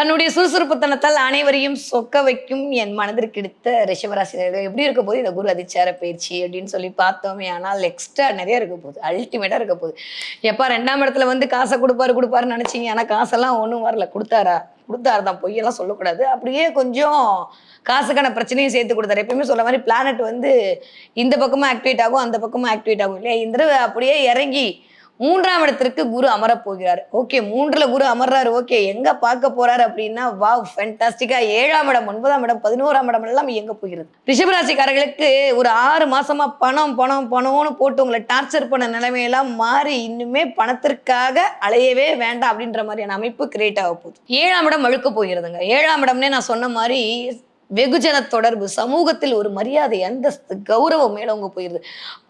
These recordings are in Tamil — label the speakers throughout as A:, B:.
A: தன்னுடைய சுறுசுறுப்புத்தனத்தால் அனைவரையும் சொக்க வைக்கும் என் மனதிற்கு எடுத்த ரிஷபராசினர்கள் எப்படி இருக்க போது இந்த குரு அதிச்சார பயிற்சி அப்படின்னு சொல்லி பார்த்தோமே ஆனால் எக்ஸ்ட்ரா நிறைய இருக்க போகுது. அல்டிமேட்டா இருக்க போகுது. எப்பா ரெண்டாம் இடத்துல வந்து காசை கொடுப்பாரு கொடுப்பாருன்னு நினைச்சீங்க. ஆனால் காசெல்லாம் ஒன்றும் வரல. கொடுத்தாரா? கொடுத்தாரு தான் பொய்யெல்லாம் சொல்லக்கூடாது. அப்படியே கொஞ்சம் காசுக்கான பிரச்சனையும் சேர்த்து கொடுத்தாரு. எப்பயுமே சொல்ல மாதிரி பிளானட் வந்து இந்த பக்கமும் ஆக்டிவேட் ஆகும் அந்த பக்கமும் ஆக்டிவேட் ஆகும் இல்லையா? இந்த அப்படியே இறங்கி மூன்றாம் இடத்திற்கு குரு அமரப் போகிறார். ஓகே மூன்றுல குரு அமர்றாரு. ஓகே எங்க பார்க்க போறாரு அப்படின்னா வாவ் ஃபென்டாஸ்டிக்கா ஏழாம் இடம் ஒன்பதாம் இடம் பதினோராம் இடம் எல்லாம் எங்க போகிறது. ரிஷபராசிக்காரர்களுக்கு ஒரு ஆறு மாசமா பணம் பணம் பணம்னு போட்டு உங்களை டார்ச்சர் பண்ண நிலைமையெல்லாம் மாறி இன்னுமே பணத்திற்காக அலையவே வேண்டாம் அப்படின்ற மாதிரியான அமைப்பு கிரியேட் ஆக போகுது. ஏழாம் இடம் அழுக்க போகிறதுங்க. ஏழாம் இடம்னே நான் சொன்ன மாதிரி வெகுஜன தொடர்பு சமூகத்தில் ஒரு மரியாதை அந்தஸ்து கௌரவம் மேலவங்க போயிருது.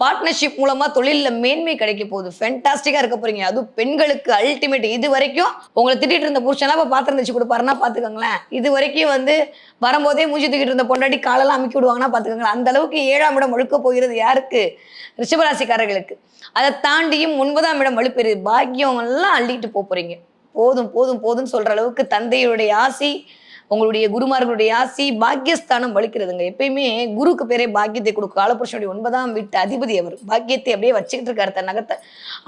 A: பார்ட்னர்ஷிப் மூலமா தொழிலில் மேன்மை கிடைக்க போகுது. ஃபென்டாஸ்டிக்கா இருக்க போறீங்க. அதுவும் பெண்களுக்கு அல்டிமேட் இது வரைக்கும் உங்களை திட்டிட்டு இருந்த புருஷனா இப்ப பாத்திரம் கொடுப்பாருன்னா பாத்துக்கோங்களேன் இது வரைக்கும் வந்து வரும்போதே மூஞ்சி தூக்கிட்டு இருந்த பொண்டாட்டி காலெல்லாம் அமுக்கி விடுவாங்கன்னா பாத்துக்கோங்களேன் அந்த அளவுக்கு ஏழாம் இடம் ஒழுக்க போகிறது யாருக்கு? ரிஷபராசிக்காரர்களுக்கு. அதை தாண்டியும் ஒன்பதாம் இடம் வலுப்பெறுது. பாக்கியம் எல்லாம் அள்ளிட்டு போக போறீங்க. போதும் போதும் போதும்னு சொல்ற அளவுக்கு தந்தையுடைய ஆசி உங்களுடைய குருமார்களுடைய ஆசி பாக்கியஸ்தானம் வலிக்கிறதுங்க. எப்பயுமே குருக்கு பேரே பாக்கியத்தை கொடுக்கும். காலபுருஷனுடைய ஒன்பதாம் வீட்டு அதிபதி அவர். பாக்கியத்தை அப்படியே வச்சுக்கிட்டு இருக்காரு தன் நகத்தை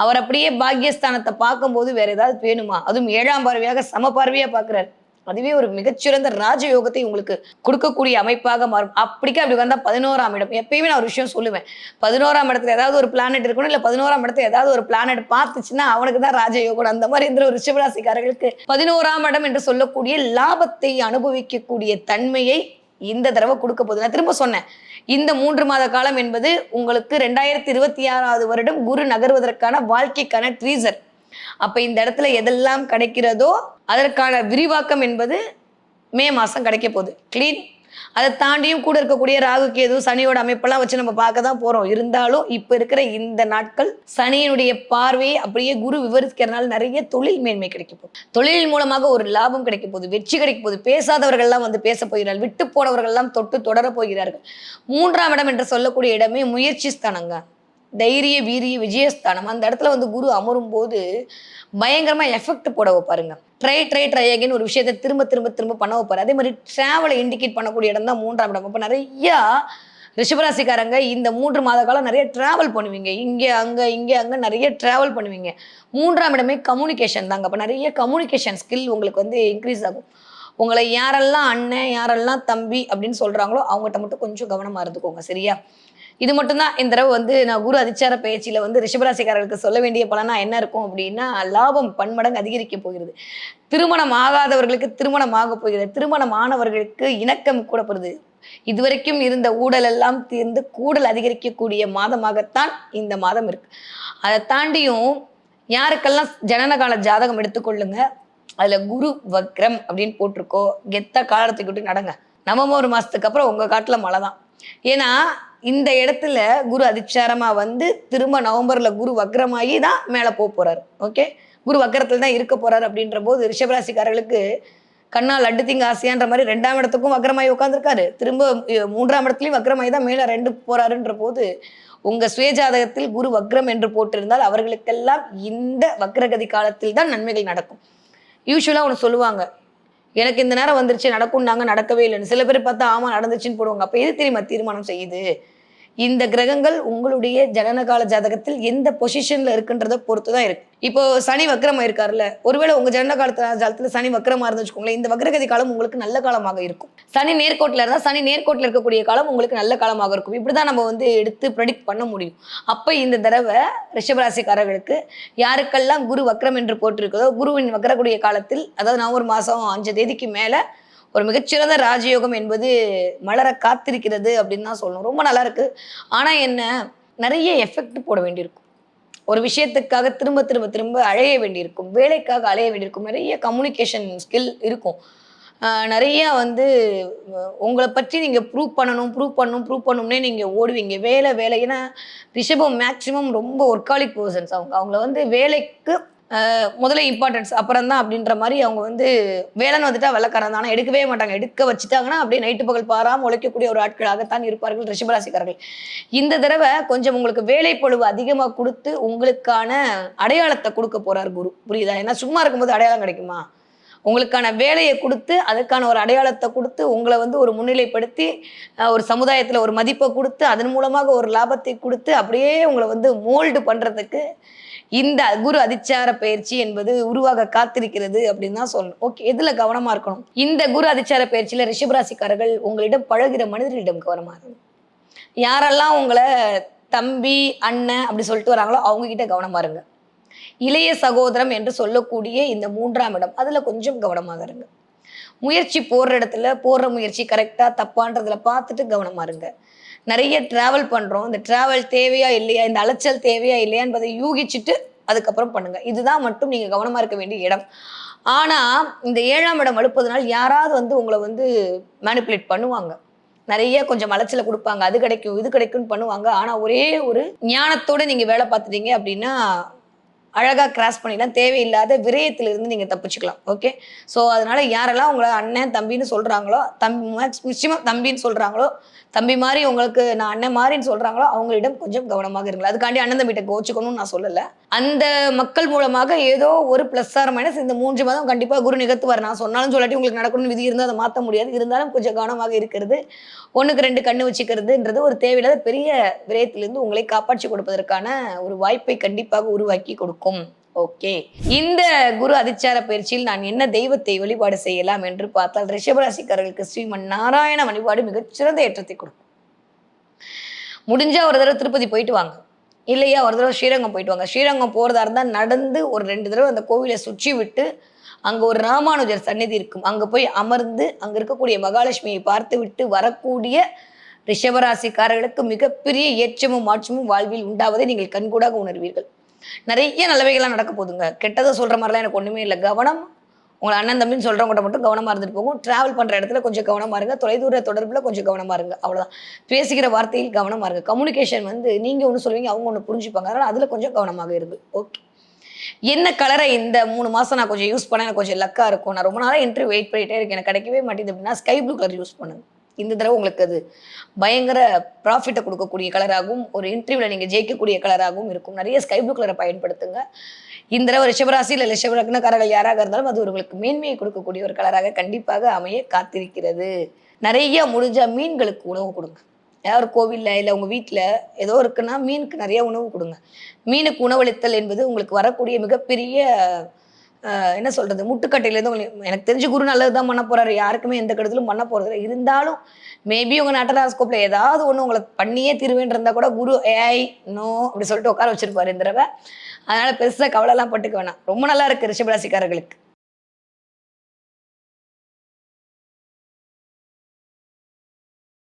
A: அவர் அப்படியே பாக்கியஸ்தானத்தை பார்க்கும்போது வேற ஏதாவது வேணுமா அதுவும் ஏழாம் பார்வையாக சம பார்வையா பார்க்கிறார். அதுவே ஒரு மிகச்சிறந்த ராஜயோகத்தை உங்களுக்கு கொடுக்கக்கூடிய அமைப்பாக மாறும். அப்படிக்கா அப்படி வந்தால் பதினோராம் இடம். எப்பயுமே நான் ஒரு விஷயம் சொல்லுவேன். பதினோராம் இடத்துல ஏதாவது ஒரு பிளானட் இருக்கணும் இல்லை பதினோராம் இடத்துல ஏதாவது ஒரு பிளானட் பார்த்துச்சுன்னா அவனுக்கு தான் ராஜயோகம். அந்த மாதிரி இந்த ஒரு ரிஷபராசிக்காரர்களுக்கு பதினோராம் இடம் என்று சொல்லக்கூடிய லாபத்தை அனுபவிக்கக்கூடிய தன்மையை இந்த தடவை கொடுக்க போகுது. நான் திரும்ப சொன்னேன். இந்த மூன்று மாத காலம் என்பது உங்களுக்கு ரெண்டாயிரத்தி இருபத்தி ஆறாவது வருடம் குரு நகர்வதற்கான வாழ்க்கைக்கான ட்ரீசர் அப்ப இந்த இடத்துல எதெல்லாம் கிடைக்கிறதோ அதற்கான விரிவாக்கம் என்பது மே மாசம் கிடைக்க போகுது. கிளீன் அதை தாண்டியும் கூட இருக்கக்கூடிய ராகு கேது சனியோட அமைப்பெல்லாம் வச்சு நம்ம பார்க்க தான் போறோம். இருந்தாலும் இப்ப இருக்கிற இந்த நாட்கள் சனியினுடைய பார்வையை அப்படியே குரு விவரிக்கிறதுனால நிறைய தொழில் மேன்மை கிடைக்க போகுது. தொழில் மூலமாக ஒரு லாபம் கிடைக்க போகுது. வெற்றி கிடைக்க போகுது. பேசாதவர்கள்லாம் வந்து பேச போகிறார்கள். விட்டு போனவர்கள்லாம் தொட்டு தொடர போகிறார்கள். மூன்றாம் இடம் என்று சொல்லக்கூடிய இடமே முயற்சி ஸ்தானங்க. தைரிய வீரிய விஜயஸ்தானம். அந்த இடத்துல வந்து குரு அமரும் போது பயங்கரமா எஃபெக்ட் போட வைப்பாருங்க. ட்ரை ட்ரை ட்ரை அகைன் ஒரு விஷயத்தை திரும்ப திரும்ப திரும்ப பண்ண வைப்பாரு. அதே மாதிரி டிராவலை இண்டிகேட் பண்ணக்கூடிய இடம் தான் மூன்றாம் இடம். அப்போ நிறையா ரிஷபராசிக்காரங்க இந்த மூன்று மாத காலம் நிறைய டிராவல் பண்ணுவீங்க. இங்கே அங்கே இங்கே அங்கே நிறைய டிராவல் பண்ணுவீங்க. மூன்றாம் இடமே கம்யூனிகேஷன் தாங்க. அப்போ நிறைய கம்யூனிகேஷன் ஸ்கில் உங்களுக்கு வந்து இன்க்ரீஸ் ஆகும். உங்களை யாரெல்லாம் அண்ணன் யாரெல்லாம் தம்பி அப்படின்னு சொல்கிறாங்களோ அவங்ககிட்ட மட்டும் கொஞ்சம் கவனமாக இருந்துக்கோங்க. சரியா? இது மட்டும்தான். இந்த தடவை வந்து நான் குரு அதிச்சார பயிற்சியில வந்து ரிஷபராசிக்காரர்களுக்கு சொல்ல வேண்டிய பலனா என்ன இருக்கும் அப்படின்னா லாபம் பன்மடங்கு அதிகரிக்க போகிறது. திருமணம் ஆகாதவர்களுக்கு திருமணம் ஆக போகிறது. திருமணம் ஆனவர்களுக்கு இணக்கம் கூட போகிறது. இதுவரைக்கும் இருந்த ஊழல் எல்லாம் தீர்ந்து கூடல் அதிகரிக்கக்கூடிய மாதமாகத்தான் இந்த மாதம் இருக்கு. அதை தாண்டியும் யாருக்கெல்லாம் ஜனனகால ஜாதகம் எடுத்துக்கொள்ளுங்க அதுல குரு வக்ரம் அப்படின்னு போட்டிருக்கோ கெத்த காலத்துக்கிட்டு நடங்க. நவம்பர் மாசத்துக்கு அப்புறம் உங்க காட்டுல மழை தான் ஏன்னா இந்த இடத்துல குரு அதிச்சாரமா வந்து திரும்ப நவம்பர்ல குரு வக்ரமாகி தான் மேல போக போறாரு. ஓகே குரு வக்ரத்துல தான் இருக்க போறாரு அப்படின்ற போது ரிஷபராசிக்காரர்களுக்கு கண்ணா லட்டு திங்க ஆசையான்ற மாதிரி ரெண்டாம் இடத்துக்கும் வக்கரமாயி உட்காந்துருக்காரு திரும்ப மூன்றாம் இடத்துலயும் வக்கரமாயி தான் மேல ரெண்டு போறாருன்ற போது உங்க சுயஜாதகத்தில் குரு வக்ரம் என்று போட்டிருந்தால் அவர்களுக்கெல்லாம் இந்த வக்ரகதி காலத்தில் தான் நன்மைகள் நடக்கும். யூஸ்வலாக ஒன்று சொல்லுவாங்க. எனக்கு இந்த நேரம் வந்துருச்சு நடக்கும்னாங்க நடக்கவே இல்லைன்னு. சில பேர் பார்த்தா ஆமா நடந்துச்சுன்னு போடுவாங்க. அப்போ எது தெரியுமா தீர்மானம் செய்யுது? இந்த கிரகங்கள் உங்களுடைய ஜனனகால ஜாதகத்தில் எந்த பொசிஷன்ல இருக்குன்றத பொறுத்து தான் இருக்கு. இப்போ சனி வக்ரமா இருக்காருல்ல ஒருவேளை உங்க ஜனன காலத்துல ஜாதகத்துல சனி வக்கரமா இருந்து வச்சுக்கோங்களேன் இந்த வக்ரகதி காலம் உங்களுக்கு நல்ல காலமாக இருக்கும். சனி நேர்கோட்டில் இருந்தால் சனி நேர்கோட்டில் இருக்கக்கூடிய காலம் உங்களுக்கு நல்ல காலமாக இருக்கும். இப்படிதான் நம்ம வந்து எடுத்து ப்ரெடிக்ட் பண்ண முடியும். அப்போ இந்த தடவை ரிஷபராசிக்காரர்களுக்கு யாருக்கெல்லாம் குரு வக்ரம் என்று போட்டிருக்கிறதோ குருவின் வக்கரக்கூடிய காலத்தில் அதாவது நவம்பர் மாதம் அஞ்சு தேதிக்கு மேலே ஒரு மிகச்சிறந்த ராஜயோகம் என்பது மலர காத்திருக்கிறது அப்படின்னு தான் சொல்லணும். ரொம்ப நல்லா இருக்கு. ஆனா என்ன நிறைய எஃபெக்ட் போட வேண்டியிருக்கும். ஒரு விஷயத்துக்காக திரும்ப திரும்ப திரும்ப அழைய வேண்டியிருக்கும். வேலைக்காக அலைய வேண்டியிருக்கும். நிறைய கம்யூனிகேஷன் ஸ்கில் இருக்கும். நிறையா நிறைய வந்து உங்களை பற்றி நீங்கள் ப்ரூவ் பண்ணணும் ப்ரூவ் பண்ணணும் ப்ரூவ் பண்ணணும்னே நீங்கள் ஓடுவீங்க. வேலை வேலை. ஏன்னா ரிஷபம் மேக்ஸிமம் ரொம்ப ஒர்க்காலிக் பர்சன்ஸ் அவங்க. அவங்கள வந்து வேலைக்கு முதல்ல இம்பார்ட்டன்ஸ் அப்புறம் தான் அப்படின்ற மாதிரி அவங்க வந்து வேலைன்னு வந்துட்டா வெள்ளக்காரன் தானே எடுக்கவே மாட்டாங்க. எடுக்க வச்சுட்டாங்கன்னா அப்படியே நைட்டு பகல் பாராமல் உழைக்கக்கூடிய ஒரு ஆட்களாகத்தான் இருப்பார்கள் ரிஷபராசிக்காரர்கள் இந்த தடவை கொஞ்சம் உங்களுக்கு வேலை பொழுவு அதிகமாக கொடுத்து உங்களுக்கான அடையாளத்தை கொடுக்க போறார் குரு. புரியுதா? ஏன்னா சும்மா இருக்கும்போது அடையாளம் கிடைக்குமா? உங்களுக்கான வேலையை கொடுத்து அதுக்கான ஒரு அடையாளத்தை கொடுத்து உங்களை வந்து ஒரு முன்னிலைப்படுத்தி ஒரு சமுதாயத்தில் ஒரு மதிப்பை கொடுத்து அதன் மூலமாக ஒரு லாபத்தை கொடுத்து அப்படியே உங்களை வந்து மோல்டு பண்ணுறதுக்கு இந்த குரு அதிச்சார பயிற்சி என்பது உருவாக காத்திருக்கிறது அப்படின்னு தான் சொல்லணும். ஓகே எதில் கவனமாக இருக்கணும்? இந்த குரு அதிச்சார பயிற்சியில் ரிஷபராசிக்காரர்கள் உங்களிடம் பழகிற மனிதர்களிடம் கவனமாக இருக்கணும். யாரெல்லாம் உங்களை தம்பி அண்ணன் அப்படி சொல்லிட்டு வராங்களோ அவங்க கிட்ட கவனமா இருங்க. இளைய சகோதரம் என்று சொல்லக்கூடிய இந்த மூன்றாம் இடம். அதில் கொஞ்சம் கவனமாக இருங்க. முயற்சி போடுற இடத்துல போடுற முயற்சி கரெக்டாக தப்பான்றதுல பார்த்துட்டு கவனமா இருங்க. நிறைய டிராவல் பண்ணுறோம் இந்த டிராவல் தேவையா இல்லையா இந்த அலைச்சல் தேவையா இல்லையா என்பதை யூகிச்சுட்டு அதுக்கப்புறம் பண்ணுங்க. இதுதான் மட்டும் நீங்க கவனமா இருக்க வேண்டிய இடம். ஆனா இந்த ஏழாம் இடம் அழுப்பதனால் யாராவது வந்து உங்களை வந்து மேனிப்புலேட் பண்ணுவாங்க. நிறைய கொஞ்சம் அலைச்சலை கொடுப்பாங்க. அது கிடைக்கும் இது கிடைக்கும்னு பண்ணுவாங்க. ஆனா ஒரே ஒரு ஞானத்தோட நீங்க வேலை பார்த்துட்டீங்க அப்படின்னா அழகாக கிராஸ் பண்ணிடலாம் தேவையில்லாத விரயத்திலிருந்து நீங்கள் தப்பிச்சுக்கலாம் ஓகே ஸோ அதனால் யாரெல்லாம் உங்களை அண்ணன் தம்பின்னு சொல்கிறாங்களோ தம்பி நிச்சயமாக தம்பின்னு சொல்கிறாங்களோ தம்பி மாதிரி உங்களுக்கு நான் அண்ணன் மாதிரின்னு சொல்றாங்களோ அவங்களிடம் கொஞ்சம் கவனமாக இருங்கள். அதுக்காண்டி அண்ணன் தம்பிகிட்ட கோச்சுக்கணும்னு நான் சொல்லலை. அந்த மக்கள் மூலமாக ஏதோ ஒரு ப்ளஸ் ஆர் மைனஸ் இந்த மூன்று மாதம் கண்டிப்பா குரு நிகழ்த்துவார். நான் சொன்னாலும் சொல்லாட்டி உங்களுக்கு நடக்கணும்னு விதி இருந்தால் அதை மாற்ற முடியாது. இருந்தாலும் கொஞ்சம் கவனமாக இருக்கிறது. ஒண்ணுக்கு ரெண்டு கண்ணு வச்சுக்கிறதுன்றது ஒரு தேவையில்லாத பெரிய விரயத்திலிருந்து உங்களை காப்பாற்றி கொடுப்பதற்கான ஒரு வாய்ப்பை கண்டிப்பாக உருவாக்கி கொடுக்கும். ஓகே. இந்த குரு அதிச்சார பயிற்சியில் நான் என்ன தெய்வத்தை வழிபாடு செய்யலாம் என்று பார்த்தால் ரிஷபராசிக்காரர்களுக்கு ஸ்ரீமன் நாராயண வழிபாடு மிகச்சிறந்த ஏற்றத்தை கொடுக்கும். முடிஞ்சா ஒரு தடவை திருப்பதி போயிட்டு வாங்க. இல்லையா ஒரு தடவை ஸ்ரீரங்கம் போயிட்டு வாங்க. ஸ்ரீரங்கம் போறதா இருந்தால் நடந்து ஒரு ரெண்டு தடவை அந்த கோவிலை சுற்றி விட்டு அங்க ஒரு ராமானுஜர் சந்நிதி இருக்கும். அங்க போய் அமர்ந்து அங்க இருக்கக்கூடிய மகாலட்சுமியை பார்த்து விட்டு வரக்கூடிய ரிஷபராசிக்காரர்களுக்கு மிகப்பெரிய ஏற்றமும் மாற்றமும் வாழ்வில் உண்டாவதை நீங்கள் கண்கூடாக உணர்வீர்கள். நிறைய நல்லவைகள்லாம் நடக்க போகுதுங்க. கெட்டதை சொல்ற மாதிரிலாம் எனக்கு ஒண்ணுமே இல்லை. கவனம் உங்களை அண்ணன் தம்பின்னு சொல்றவங்ககிட்ட மட்டும் கவனமா இருந்துட்டு போகும் ட்ராவல் பண்ற இடத்துல கொஞ்சம் கவனமா இருங்க. தொலைதூர தொடர்புல கொஞ்சம் கவனமா இருங்க. அவ்வளவுதான். பேசுகிற வார்த்தையில் கவனமா இருங்க. கம்யூனிகேஷன் வந்து நீங்க ஒன்று சொல்லுவீங்க அவங்க ஒன்று புரிஞ்சுப்பாங்க. அதனால அதுல கொஞ்சம் கவனமாக இருக்கு ஓகே என்ன கலரை இந்த மூணு மாசம் நான் கொஞ்சம் யூஸ் பண்ண எனக்கு கொஞ்சம் லக்கா இருக்கும். நான் ரொம்ப நாளாக இன்ட்ரி வெயிட் பண்ணிட்டே இருக்கேன். எனக்கு கிடைக்கவே மாட்டேங்குது அப்படின்னா ஸ்கை ப்ளூ கலர் யூஸ் பண்ணுங்க. இந்த தடவை உங்களுக்கு அது பயங்கர ப்ராஃபிட்டை கொடுக்கக்கூடிய கலராகவும் ஒரு இன்டர்வியூவில் நீங்கள் ஜெயிக்கக்கூடிய கலராகவும் இருக்கும். நிறைய ஸ்கை ப்ளூ கலரை பயன்படுத்துங்க. இந்த தடவை ரிஷபராசி இல்லை ரிஷபரக்னக்காரர்கள் யாராக இருந்தாலும் அது உங்களுக்கு மேன்மையை கொடுக்கக்கூடிய ஒரு கலராக கண்டிப்பாக அமைய காத்திருக்கிறது. நிறைய முடிஞ்ச மீன்களுக்கு உணவு கொடுங்க. ஏதாவது கோவிலில் இல்லை உங்கள் வீட்டில் ஏதோ இருக்குன்னா மீனுக்கு நிறைய உணவு கொடுங்க. மீனுக்கு உணவளித்தல் என்பது உங்களுக்கு வரக்கூடிய மிகப்பெரிய என்ன சொல்றது முட்டுக்கட்டையிலேருந்து உங்களுக்கு எனக்கு தெரிஞ்சு குரு நல்லது தான் பண்ண போறாரு. யாருக்குமே எந்த கெடுதலும் பண்ண போறது இருந்தாலும் மேபி உங்க நட்டராஸ்கோப்ல ஏதாவது ஒன்று உங்களை பண்ணியே திருவேன் இருந்தா கூட குரு ஏஐ நோ அப்படி சொல்லிட்டு உட்கார வச்சிருப்பாரு இந்த தடவை. அதனால பெருசா கவலைலாம் பட்டுக்க வேணாம். ரொம்ப நல்லா இருக்கு ரிஷபராசிக்காரர்களுக்கு